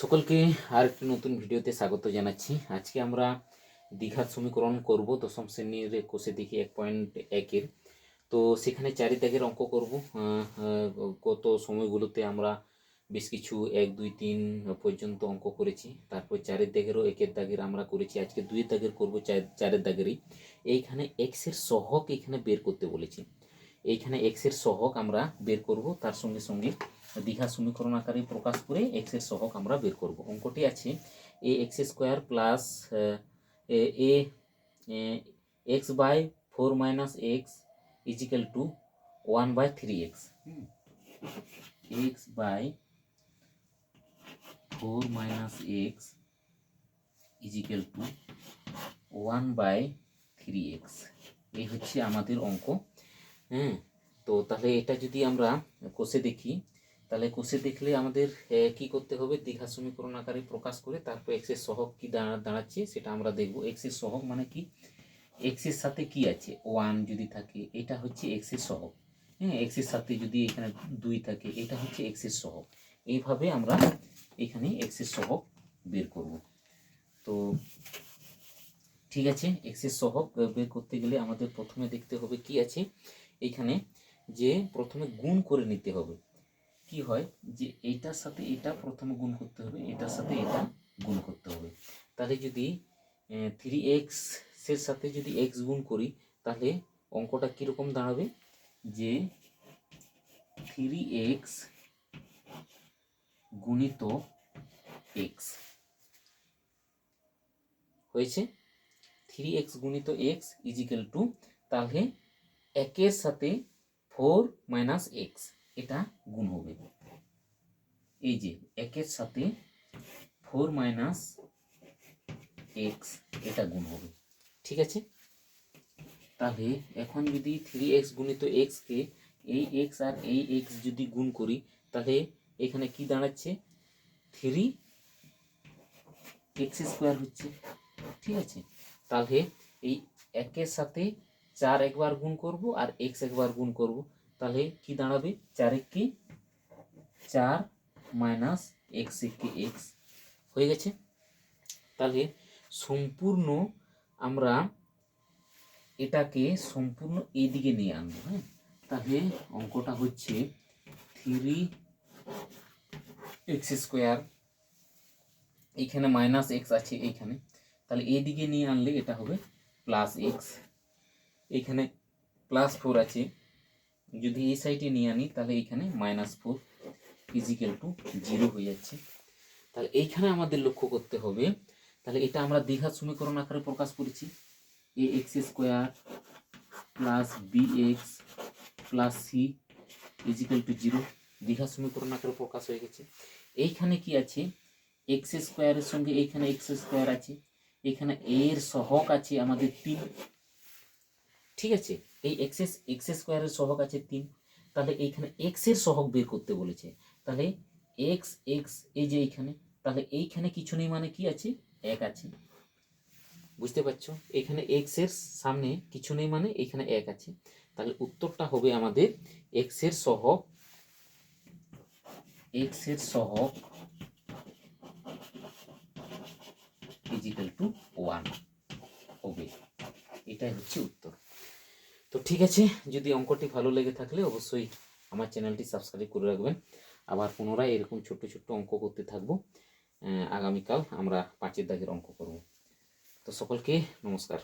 সকলকে আর একটি নতুন ভিডিওতে স্বাগত জানাচ্ছি। আজকে আমরা দীঘার সমীকরণ করব, দশম শ্রেণির কোষে দেখি এক পয়েন্ট একের তো সেখানে চারি অঙ্ক করব। গত সময়গুলোতে আমরা বেশ কিছু এক, দুই, তিন পর্যন্ত অঙ্ক করেছি। তারপর চারের দাগেরও একের দাগের আমরা করেছি। আজকে দুইয়ের দাগের করব, চার- চারের দাগেরই। এইখানে এক্সের সহক এখানে বের করতে বলেছি। এইখানে এক্সের সহক আমরা বের করব, তার সঙ্গে সঙ্গে দীঘা সমীকরণ আকারে প্রকাশ করে এক্সের সহগ আমরা বের করব। অঙ্কটি আছে a x square plus a x by four minus x equal to one by three x x by four minus x equal to one by three x এই হচ্ছে আমাদের অঙ্ক। হ্যাঁ তো তাহলে এটা যদি আমরা কষে দেখি তাহলে কোষে দেখলে আমাদের কি করতে হবে? দীঘা সমীকরণ আকারে প্রকাশ করে তারপর এক্সের সহগ কি দাঁড়া- দাঁড়াচ্ছে সেটা আমরা দেখব। এক্সের সহগ মানে কি? এক্সের সাথে কি আছে? ওয়ান যদি থাকে, এটা হচ্ছে এক্সের সহগ। হ্যাঁ এক্সের সাথে যদি এখানে দুই থাকে, এটা হচ্ছে এক্সের সহগ। এইভাবে আমরা এখানে এক্সের সহগ বের করব। তো ঠিক আছে এক্সের সহগ বের করতে গেলে আমাদের প্রথমে দেখতে হবে কি আছে? এখানে যে প্রথমে গুণ করে নিতে হবে। কি হয়? যে এইটার সাথে এটা প্রথমে গুণ করতে হবে, এটার সাথে এটা গুণ করতে হবে। তাহলে যদি থ্রি এক্সের সাথে যদি এক্স গুণ করি, তাহলে অঙ্কটা কীরকম দাঁড়াবে? যে থ্রি এক্স গুণিত এক্স হয়েছে? থ্রি এক্স গুণিত এক্স ইজিক্যাল টু তাহলে একের সাথে ফোর মাইনাস এক্স এটা গুণ হবে। এই যে, একের সাথে ফোর মাইনাস এক্স এটা গুণ হবে। ঠিক আছে? তাহলে এখন যদি থ্রি এক্স গুণিত এক্সকে এই এক্স আর এই এক্স যদি গুণ করি, তাহলে এখানে কি দাঁড়াচ্ছে? থ্রি এক্স স্কোয়ার হচ্ছে। ঠিক আছে? তাহলে এই একের সাথে চার একবার গুণ করব আর এক্স একবার গুণ করব। তাহলে কি দাঁড়াবে? চার একে চার মাইনাস এক্স একে এক্স। হয়ে গেছে। তাহলে সম্পূর্ণ আমরা এটাকে সম্পূর্ণ এইদিকে নিয়ে আনব হ্যাঁ? তাহলে অঙ্কটা হচ্ছে থ্রি এক্স স্কোয়ার। এখানে মাইনাস এক্স আছে এইখানে। তাহলে এইদিকে নিয়ে আনলে এটা হবে প্লাস এক্স। এখানে প্লাস ফোর আছে। যদি এই সাইডে নিয়ে আনি, তাহলে এইখানে minus four equal to zero হয়ে যাচ্ছে। তাহলে এইখানে আমাদের লক্ষ্য করতে হবে, তাহলে এটা আমরা দীঘা সমীকরণ আকারে প্রকাশ করেছি। A x square plus b x plus c equal to zero Digha সমীকরণ আকারে প্রকাশ হয়ে গেছে। এইখানে কি আছে? এক্স স্কোয়ারের সঙ্গে এইখানে এক্স স্কোয়ার আছে, এখানে এর সহক আছে আমাদের তিন। ঠিক আছে? এই এক্সেস এক্স স্কোয়ারের সহগ আছে তিন। তাহলে এইখানে এক্সের বের করতে বলেছে। তাহলে এক্স এক্স এই যে এইখানে, তাহলে এইখানে কিছু নেই মানে কি আছে? এক আছে। বুঝতে পারছ? এখানে এক্সের সামনে কিছু নেই মানে এখানে এক আছে। তাহলে উত্তরটা হবে আমাদের এক্সের সহগ এক্সের সহগ ইজিক্যাল টু ওয়ান হবে এটাই হচ্ছে উত্তর। ঠিক আছে, যদি অঙ্কটি ভালো লেগে থাকলে অবশ্যই আমার চ্যানেলটি সাবস্ক্রাইব করে রাখবেন। আবার পুনরায় এরকম ছোট্ট ছোট্ট অঙ্ক করতে থাকব আগামীকাল আমরা পাঁচের দাগের অঙ্ক করব। তো সকলকে নমস্কার।